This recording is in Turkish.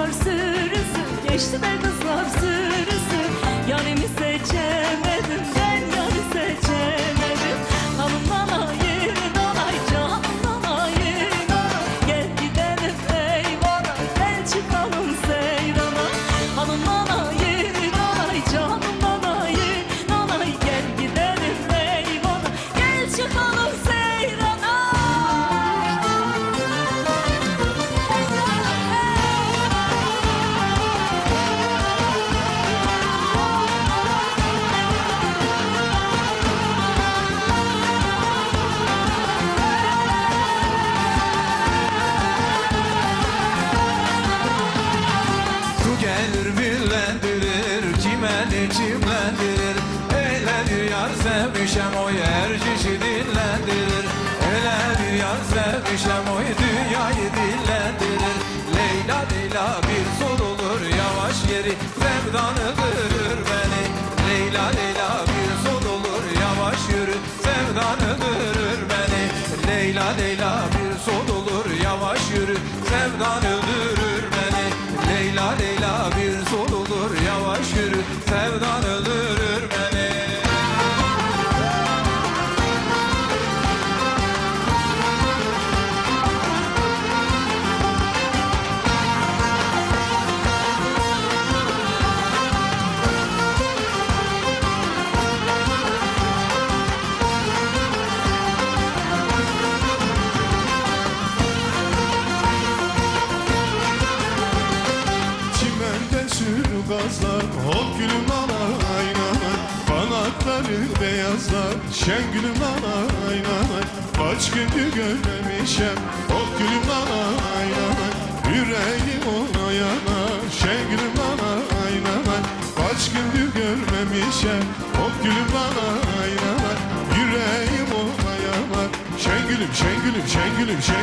kızlar sürünsün Geçti be kızlar sürünsün sevmişem o yer şişi dinlendirir Eyle bir yar sevmişem o dünyayı dinlendirir Leyla Leyla bir sol olur yavaş yeri sevdanı kırır beni. Leyla Leyla bir sol olur yavaş yürü sevdanı kırır beni. Leyla Leyla bir sol olur yavaş yürü sevdan öldürür gazlar Ol gülüm alaynalar Kanatları beyazlar Şen gülüm alaynalar Kaç gündür görmemişem Ol gülüm alaynalar Yüreğim ona yanar Şen gülüm alaynalar Kaç gündür görmemişem Ol gülüm alaynalar Yüreğim ona yanar Şen gülüm şen gülüm şen gülüm şen